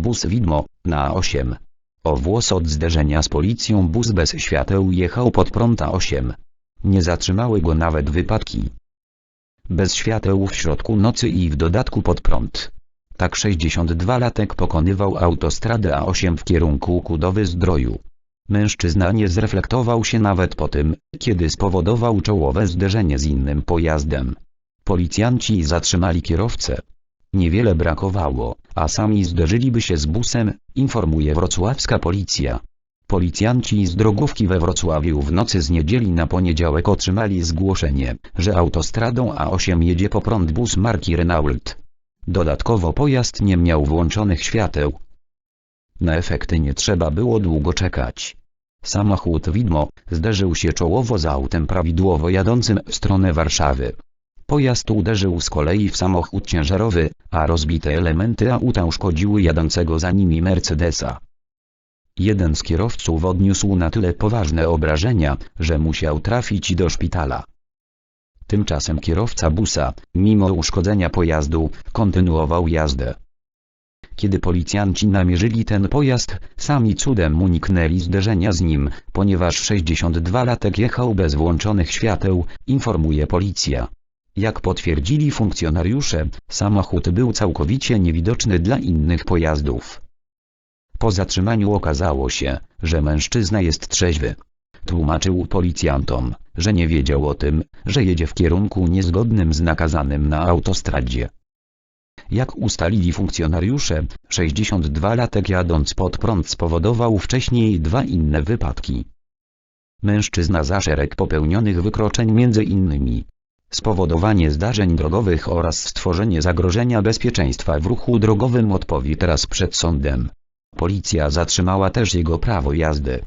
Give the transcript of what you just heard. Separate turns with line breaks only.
Bus widmo, na 8. O włos od zderzenia z policją bus bez świateł jechał pod prąd A8. Nie zatrzymały go nawet wypadki. Bez świateł w środku nocy i w dodatku pod prąd. Tak 62-latek pokonywał autostradę A8 w kierunku Kudowy Zdroju. Mężczyzna nie zreflektował się nawet po tym, kiedy spowodował czołowe zderzenie z innym pojazdem. Policjanci zatrzymali kierowcę. Niewiele brakowało, a sami zderzyliby się z busem, informuje wrocławska policja. Policjanci z drogówki we Wrocławiu w nocy z niedzieli na poniedziałek otrzymali zgłoszenie, że autostradą A8 jedzie po prąd bus marki Renault. Dodatkowo pojazd nie miał włączonych świateł. Na efekty nie trzeba było długo czekać. Samochód widmo zderzył się czołowo z autem prawidłowo jadącym w stronę Warszawy. Pojazd uderzył z kolei w samochód ciężarowy, a rozbite elementy auta uszkodziły jadącego za nimi Mercedesa. Jeden z kierowców odniósł na tyle poważne obrażenia, że musiał trafić do szpitala. Tymczasem kierowca busa, mimo uszkodzenia pojazdu, kontynuował jazdę. Kiedy policjanci namierzyli ten pojazd, sami cudem uniknęli zderzenia z nim, ponieważ 62-latek jechał bez włączonych świateł, informuje policja. Jak potwierdzili funkcjonariusze, samochód był całkowicie niewidoczny dla innych pojazdów. Po zatrzymaniu okazało się, że mężczyzna jest trzeźwy. Tłumaczył policjantom, że nie wiedział o tym, że jedzie w kierunku niezgodnym z nakazanym na autostradzie. Jak ustalili funkcjonariusze, 62-latek jadąc pod prąd spowodował wcześniej dwa inne wypadki. Mężczyzna za szereg popełnionych wykroczeń między innymi spowodowanie zdarzeń drogowych oraz stworzenie zagrożenia bezpieczeństwa w ruchu drogowym odpowie teraz przed sądem. Policja zatrzymała też jego prawo jazdy.